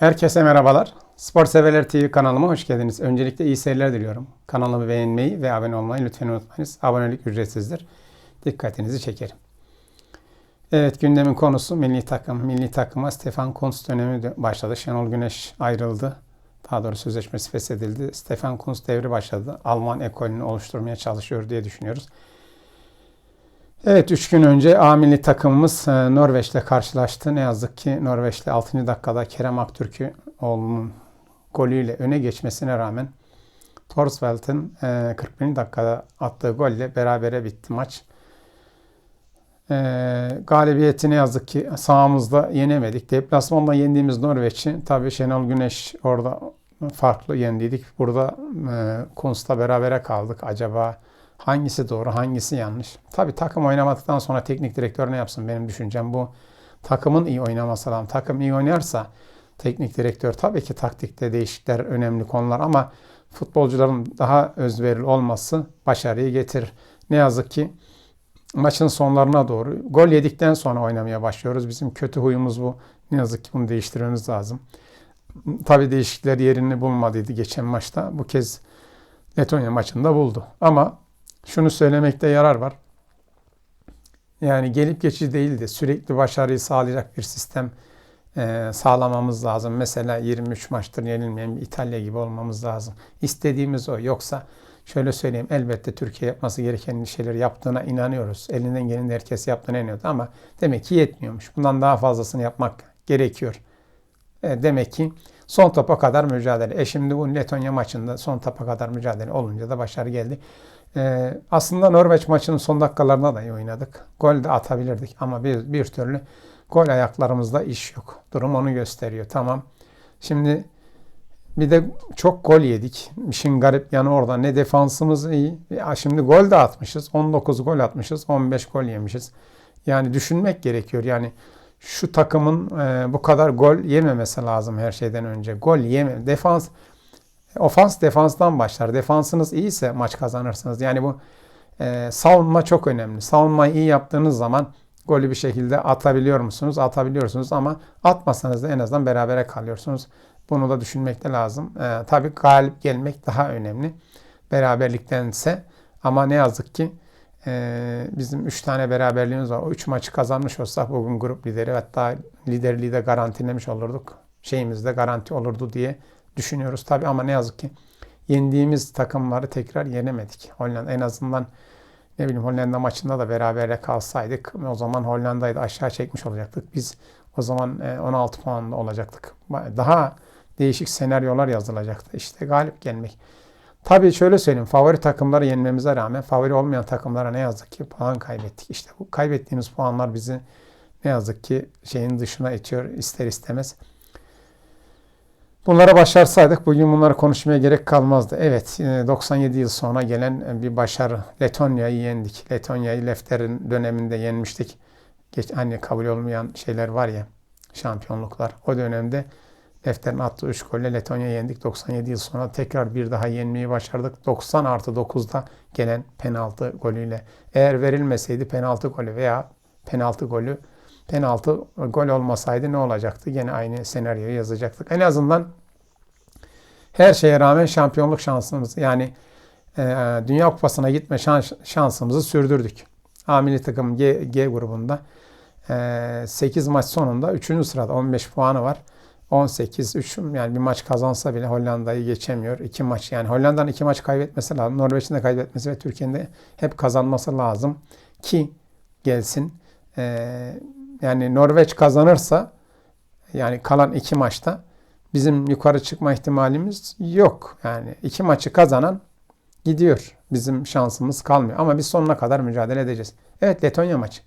Herkese merhabalar. Spor Severler TV kanalıma hoş geldiniz. Öncelikle iyi seyirler diliyorum. Kanalımı beğenmeyi ve abone olmayı lütfen unutmayınız. Abonelik ücretsizdir. Dikkatinizi çekerim. Evet gündemin konusu milli takım. Milli takıma Stefan Kuntz dönemi başladı. Şenol Güneş ayrıldı. Daha doğrusu sözleşmesi feshedildi. Stefan Kuntz devri başladı. Alman ekolünü oluşturmaya çalışıyor diye düşünüyoruz. Evet 3 gün önce A milli takımımız e, Norveç'le karşılaştı. Ne yazık ki Norveç'le 6. dakikada Kerem Aktürkoğlu'nun golüyle öne geçmesine rağmen Torsveld'in e, 41. dakikada attığı golle berabere bitti maç. E, galibiyeti ne yazık ki sahamızda yenemedik. Deplasmanda yendiğimiz Norveç'i tabii Şenol Güneş orada farklı yendiydik. Burada Kunst'la berabere kaldık. Acaba hangisi doğru, hangisi yanlış? Tabii takım oynamadıktan sonra teknik direktör ne yapsın benim düşüncem bu. Takımın iyi oynaması lazım. Takım iyi oynarsa teknik direktör tabii ki taktikte değişiklikler önemli konular ama futbolcuların daha özverili olması başarıyı getirir. Ne yazık ki maçın sonlarına doğru gol yedikten sonra oynamaya başlıyoruz. Bizim kötü huyumuz bu. Ne yazık ki bunu değiştirmemiz lazım. Tabii değişiklikler yerini bulmadıydı geçen maçta. Bu kez Letonya maçında buldu. Ama şunu söylemekte yarar var. Yani gelip geçici değil de sürekli başarıyı sağlayacak bir sistem e, sağlamamız lazım. Mesela 23 maçtır yenilmeyen İtalya gibi olmamız lazım. İstediğimiz o. Yoksa şöyle söyleyeyim elbette Türkiye yapması gereken şeyleri yaptığına inanıyoruz. Elinden gelen herkes yaptığına inanıyordu ama demek ki yetmiyormuş. Bundan daha fazlasını yapmak gerekiyor. E, demek ki son topa kadar mücadele. E şimdi bu Letonya maçında son topa kadar mücadele olunca da başarı geldi. E, aslında Norveç maçının son dakikalarında da iyi oynadık. Gol de atabilirdik ama bir, bir türlü gol ayaklarımızda iş yok. Durum onu gösteriyor. Tamam. Şimdi bir de çok gol yedik. İşin garip yanı orada. Ne defansımız iyi. Ya şimdi gol de atmışız. 19 gol atmışız. 15 gol yemişiz. Yani düşünmek gerekiyor. Yani şu takımın e, bu kadar gol yememesi lazım her şeyden önce. Gol yeme. Defans ofans defanstan başlar. Defansınız iyiyse maç kazanırsınız. Yani bu e, savunma çok önemli. Savunmayı iyi yaptığınız zaman golü bir şekilde atabiliyor musunuz? Atabiliyorsunuz ama atmasanız da en azından berabere kalıyorsunuz. Bunu da düşünmek de lazım. E, tabii galip gelmek daha önemli. Beraberliktense ama ne yazık ki e, bizim 3 tane beraberliğimiz var. O 3 maçı kazanmış olsak bugün grup lideri hatta liderliği de garantilemiş olurduk. Şeyimiz de garanti olurdu diye düşünüyoruz tabii ama ne yazık ki yendiğimiz takımları tekrar yenemedik. Hollanda en azından ne bileyim Hollanda maçında da berabere kalsaydık o zaman Hollanda'yı da aşağı çekmiş olacaktık. Biz o zaman 16 puanlı olacaktık. Daha değişik senaryolar yazılacaktı. İşte galip gelmek. Tabii şöyle söyleyeyim. Favori takımları yenmemize rağmen favori olmayan takımlara ne yazık ki puan kaybettik. İşte bu kaybettiğimiz puanlar bizi ne yazık ki şeyin dışına itiyor ister istemez. Bunlara başarsaydık bugün bunları konuşmaya gerek kalmazdı. Evet 97 yıl sonra gelen bir başarı. Letonya'yı yendik. Letonya'yı Lefter'in döneminde yenmiştik. Geç, hani kabul olmayan şeyler var ya şampiyonluklar. O dönemde Lefter'in attığı 3 golle Letonya'yı yendik. 97 yıl sonra tekrar bir daha yenmeyi başardık. 90 artı 9'da gelen penaltı golüyle. Eğer verilmeseydi penaltı golü veya penaltı golü penaltı gol olmasaydı ne olacaktı? Yine aynı senaryoyu yazacaktık. En azından her şeye rağmen şampiyonluk şansımız yani e, Dünya Kupası'na gitme şans, şansımızı sürdürdük. A takım G, G grubunda e, 8 maç sonunda 3. sırada 15 puanı var. 18 3 yani bir maç kazansa bile Hollanda'yı geçemiyor. 2 maç yani Hollanda'nın 2 maç kaybetmesi lazım. Norveç'in de kaybetmesi ve Türkiye'nin de hep kazanması lazım ki gelsin. Ee, yani Norveç kazanırsa yani kalan iki maçta bizim yukarı çıkma ihtimalimiz yok. Yani iki maçı kazanan gidiyor. Bizim şansımız kalmıyor. Ama biz sonuna kadar mücadele edeceğiz. Evet Letonya maçı.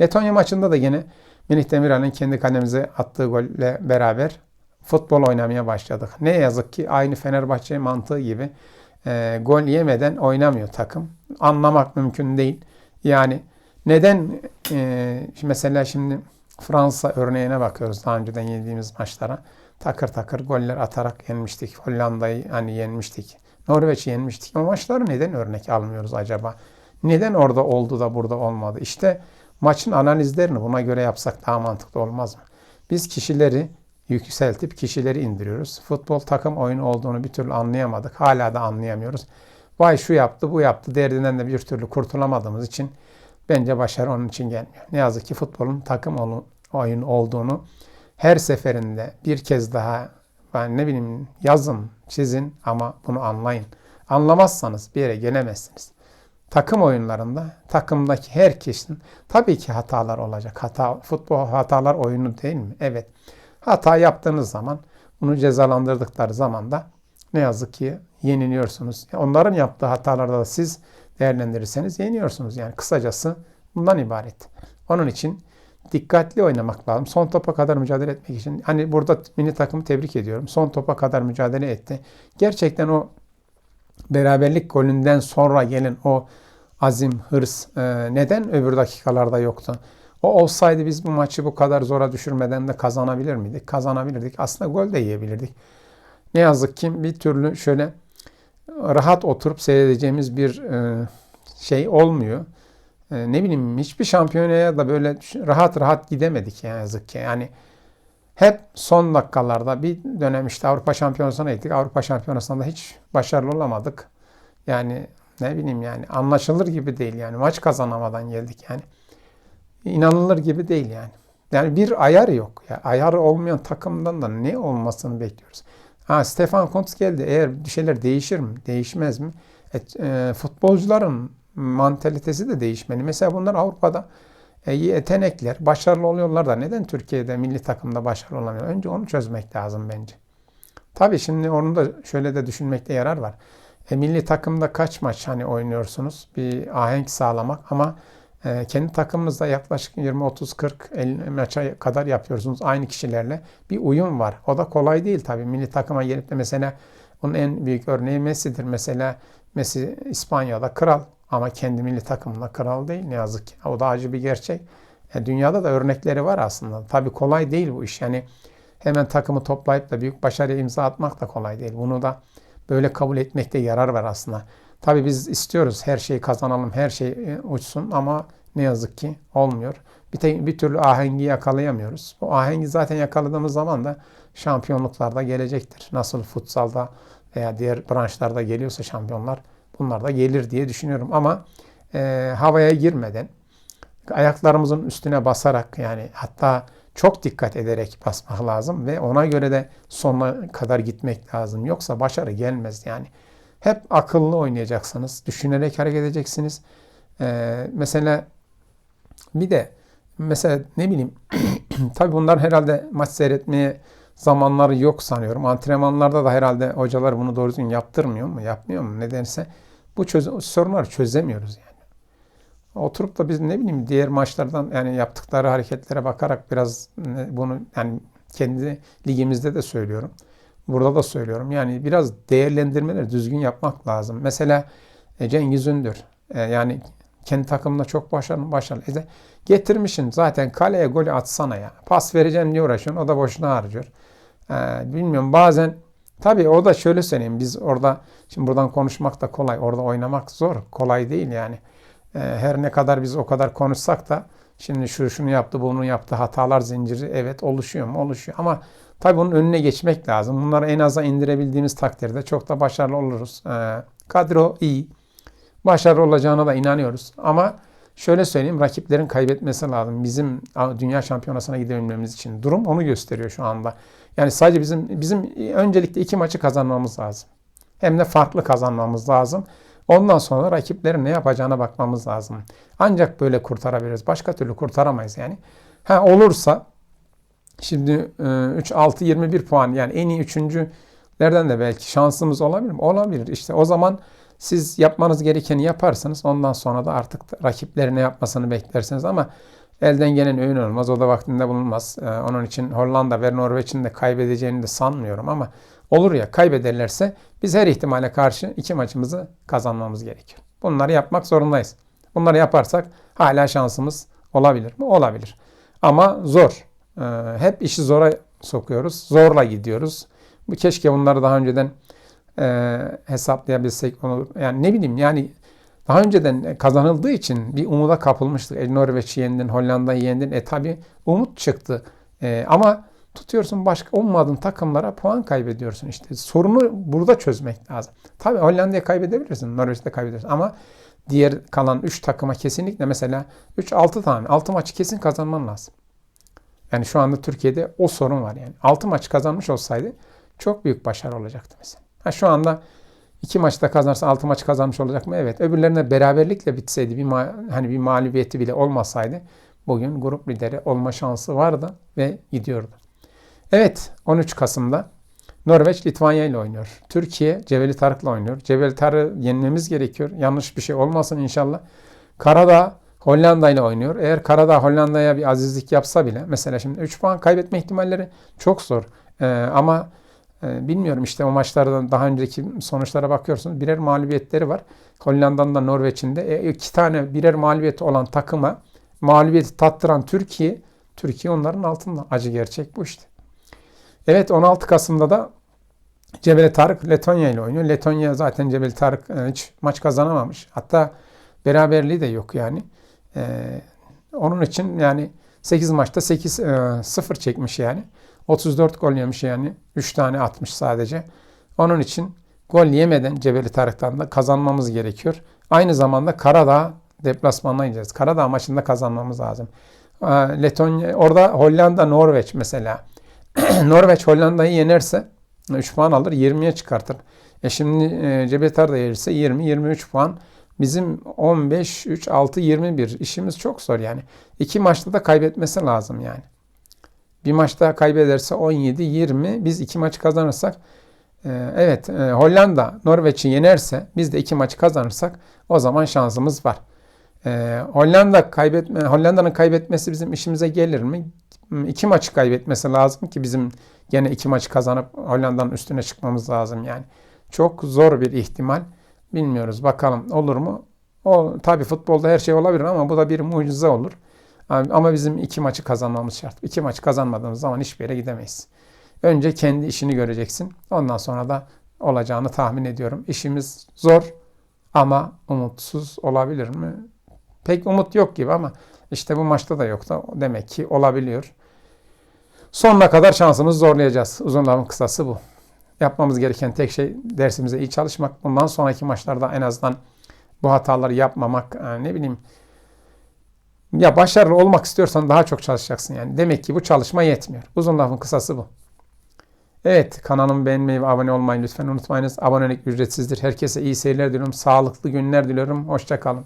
Letonya maçında da yine Melih Demirel'in kendi kalemize attığı golle beraber futbol oynamaya başladık. Ne yazık ki aynı Fenerbahçe mantığı gibi e, gol yemeden oynamıyor takım. Anlamak mümkün değil. Yani neden e, mesela şimdi Fransa örneğine bakıyoruz daha önceden yediğimiz maçlara. Takır takır goller atarak yenmiştik. Hollanda'yı hani yenmiştik. Norveç'i yenmiştik. Ama maçları neden örnek almıyoruz acaba? Neden orada oldu da burada olmadı? İşte maçın analizlerini buna göre yapsak daha mantıklı olmaz mı? Biz kişileri yükseltip kişileri indiriyoruz. Futbol takım oyunu olduğunu bir türlü anlayamadık. Hala da anlayamıyoruz. Vay şu yaptı, bu yaptı derdinden de bir türlü kurtulamadığımız için bence başarı onun için gelmiyor. Ne yazık ki futbolun takım oyunu olduğunu her seferinde bir kez daha ben ne bileyim yazın, çizin ama bunu anlayın. Anlamazsanız bir yere gelemezsiniz. Takım oyunlarında takımdaki herkesin tabii ki hatalar olacak. Hata futbol hatalar oyunu değil mi? Evet. Hata yaptığınız zaman bunu cezalandırdıkları zaman da ne yazık ki yeniliyorsunuz. Onların yaptığı hatalarda da siz değerlendirirseniz yeniyorsunuz. Yani kısacası bundan ibaret. Onun için dikkatli oynamak lazım. Son topa kadar mücadele etmek için. Hani burada mini takımı tebrik ediyorum. Son topa kadar mücadele etti. Gerçekten o beraberlik golünden sonra gelen o azim, hırs e, neden öbür dakikalarda yoktu? O olsaydı biz bu maçı bu kadar zora düşürmeden de kazanabilir miydik? Kazanabilirdik. Aslında gol de yiyebilirdik. Ne yazık ki bir türlü şöyle rahat oturup seyredeceğimiz bir e, şey olmuyor. E, ne bileyim hiçbir şampiyonaya da böyle rahat rahat gidemedik ya yazık ki. Yani hep son dakikalarda bir dönem işte Avrupa Şampiyonası'na gittik. Avrupa Şampiyonası'nda hiç başarılı olamadık. Yani ne bileyim yani anlaşılır gibi değil yani. Maç kazanamadan geldik yani. İnanılır gibi değil yani. Yani bir ayar yok. Ya ayar olmayan takımdan da ne olmasını bekliyoruz. Ha Stefan Kuntz geldi. Eğer bir şeyler değişir mi? Değişmez mi? E, e, futbolcuların mantalitesi de değişmeli. Mesela bunlar Avrupa'da e, yetenekler, başarılı oluyorlar da neden Türkiye'de milli takımda başarılı olamıyor? Önce onu çözmek lazım bence. Tabii şimdi onu da şöyle de düşünmekte yarar var. E, milli takımda kaç maç hani oynuyorsunuz? Bir ahenk sağlamak ama e, kendi takımınızda yaklaşık 20, 30, 40, 50 maça kadar yapıyorsunuz aynı kişilerle. Bir uyum var. O da kolay değil tabii. Milli takıma gelip de mesela onun en büyük örneği Messi'dir. Mesela Messi İspanya'da kral ama kendi milli takımında kral değil ne yazık ki. O da acı bir gerçek. E, dünyada da örnekleri var aslında. Tabii kolay değil bu iş. Yani hemen takımı toplayıp da büyük başarıya imza atmak da kolay değil. Bunu da böyle kabul etmekte yarar var aslında. Tabii biz istiyoruz her şeyi kazanalım, her şey e, uçsun ama ne yazık ki olmuyor. Bir, te, bir türlü ahengi yakalayamıyoruz. Bu ahengi zaten yakaladığımız zaman da şampiyonluklarda gelecektir. Nasıl futsalda veya diğer branşlarda geliyorsa şampiyonlar bunlar da gelir diye düşünüyorum. Ama e, havaya girmeden ayaklarımızın üstüne basarak yani hatta çok dikkat ederek basmak lazım ve ona göre de sonuna kadar gitmek lazım. Yoksa başarı gelmez yani. Hep akıllı oynayacaksınız. Düşünerek hareket edeceksiniz. Ee, mesela bir de mesela ne bileyim tabi bunlar herhalde maç seyretmeye zamanları yok sanıyorum. Antrenmanlarda da herhalde hocalar bunu doğru düzgün yaptırmıyor mu? Yapmıyor mu? Nedense bu çöz sorunları çözemiyoruz yani. Oturup da biz ne bileyim diğer maçlardan yani yaptıkları hareketlere bakarak biraz bunu yani kendi ligimizde de söylüyorum. Burada da söylüyorum. Yani biraz değerlendirmeleri düzgün yapmak lazım. Mesela e, Cengiz Ündür. E, yani kendi takımında çok başarılı başarılı. E, getirmişsin zaten kaleye golü atsana ya. Pas vereceğim diye uğraşıyorsun. O da boşuna harcıyor. E, bilmiyorum bazen tabii o da şöyle söyleyeyim. Biz orada şimdi buradan konuşmak da kolay. Orada oynamak zor. Kolay değil yani. E, her ne kadar biz o kadar konuşsak da şimdi şu şunu yaptı bunu yaptı hatalar zinciri evet oluşuyor mu? Oluşuyor. Ama Tabii bunun önüne geçmek lazım. Bunları en aza indirebildiğimiz takdirde çok da başarılı oluruz. Ee, kadro iyi. Başarılı olacağına da inanıyoruz. Ama şöyle söyleyeyim rakiplerin kaybetmesi lazım. Bizim dünya şampiyonasına gidebilmemiz için. Durum onu gösteriyor şu anda. Yani sadece bizim bizim öncelikle iki maçı kazanmamız lazım. Hem de farklı kazanmamız lazım. Ondan sonra rakiplerin ne yapacağına bakmamız lazım. Ancak böyle kurtarabiliriz. Başka türlü kurtaramayız yani. Ha olursa Şimdi 3, 6, 21 puan yani en iyi üçüncülerden de belki şansımız olabilir mi? Olabilir. İşte o zaman siz yapmanız gerekeni yaparsanız ondan sonra da artık rakiplerine yapmasını beklersiniz ama elden gelen öğün olmaz. O da vaktinde bulunmaz. Ee, onun için Hollanda ve Norveç'in de kaybedeceğini de sanmıyorum ama olur ya kaybederlerse biz her ihtimale karşı iki maçımızı kazanmamız gerekiyor. Bunları yapmak zorundayız. Bunları yaparsak hala şansımız olabilir mi? Olabilir. Ama zor. Ee, hep işi zora sokuyoruz. Zorla gidiyoruz. Keşke bunları daha önceden e, hesaplayabilsek. Onu, yani ne bileyim yani daha önceden kazanıldığı için bir umuda kapılmıştık. E, Norveç'i yendin, Hollanda'yı yendin. E tabi umut çıktı. E, ama tutuyorsun başka ummadığın takımlara puan kaybediyorsun işte. Sorunu burada çözmek lazım. Tabii Hollanda'ya kaybedebilirsin, Norveç'te kaybedebilirsin ama diğer kalan 3 takıma kesinlikle mesela 3-6 tane 6 maçı kesin kazanman lazım. Yani şu anda Türkiye'de o sorun var yani. 6 maç kazanmış olsaydı çok büyük başarı olacaktı mesela. Ha şu anda 2 maçta kazanırsa 6 maç kazanmış olacak mı? Evet. Öbürlerine beraberlikle bitseydi bir hani bir mağlubiyeti bile olmasaydı bugün grup lideri olma şansı vardı ve gidiyordu. Evet 13 Kasım'da Norveç Litvanya ile oynuyor. Türkiye Cebeli Tarık'la oynuyor. Cebeli Tarık'ı yenmemiz gerekiyor. Yanlış bir şey olmasın inşallah. Karadağ Hollanda ile oynuyor. Eğer Karadağ Hollanda'ya bir azizlik yapsa bile mesela şimdi 3 puan kaybetme ihtimalleri çok zor. Ee, ama bilmiyorum işte o maçlardan daha önceki sonuçlara bakıyorsunuz. Birer mağlubiyetleri var. Hollanda'nın da Norveç'in de e, iki tane birer mağlubiyeti olan takıma mağlubiyeti tattıran Türkiye Türkiye onların altında. Acı gerçek bu işte. Evet 16 Kasım'da da Cebeli Tarık Letonya ile oynuyor. Letonya zaten Cebeli Tarık e, hiç maç kazanamamış. Hatta beraberliği de yok yani. Ee, onun için yani 8 maçta 8 e, 0 çekmiş yani. 34 gol yemiş yani. 3 tane atmış sadece. Onun için gol yemeden Cebeli Tarık'tan da kazanmamız gerekiyor. Aynı zamanda Karadağ deplasmanına ineceğiz. Karadağ maçında kazanmamız lazım. Ee, Letonya orada Hollanda Norveç mesela. Norveç Hollanda'yı yenerse 3 puan alır 20'ye çıkartır. E şimdi e, Cebetar da yenirse 20 23 puan. Bizim 15 3 6 21 işimiz çok zor yani. İki maçta da kaybetmesi lazım yani. Bir maçta kaybederse 17 20 biz iki maç kazanırsak e, evet e, Hollanda Norveç'i yenerse biz de iki maç kazanırsak o zaman şansımız var. E, Hollanda kaybetme Hollanda'nın kaybetmesi bizim işimize gelir mi? İki maçı kaybetmesi lazım ki bizim gene iki maçı kazanıp Hollanda'nın üstüne çıkmamız lazım yani. Çok zor bir ihtimal. Bilmiyoruz bakalım olur mu? O tabii futbolda her şey olabilir ama bu da bir mucize olur. Ama bizim iki maçı kazanmamız şart. İki maçı kazanmadığımız zaman hiçbir yere gidemeyiz. Önce kendi işini göreceksin. Ondan sonra da olacağını tahmin ediyorum. İşimiz zor ama umutsuz olabilir mi? Pek umut yok gibi ama işte bu maçta da yok da demek ki olabiliyor. Sonuna kadar şansımızı zorlayacağız. Uzun lafın kısası bu. Yapmamız gereken tek şey dersimize iyi çalışmak. Bundan sonraki maçlarda en azından bu hataları yapmamak. Yani ne bileyim ya başarılı olmak istiyorsan daha çok çalışacaksın yani. Demek ki bu çalışma yetmiyor. Uzun lafın kısası bu. Evet kanalımı beğenmeyi ve abone olmayı lütfen unutmayınız. Abonelik ücretsizdir. Herkese iyi seyirler diliyorum. Sağlıklı günler diliyorum. Hoşçakalın.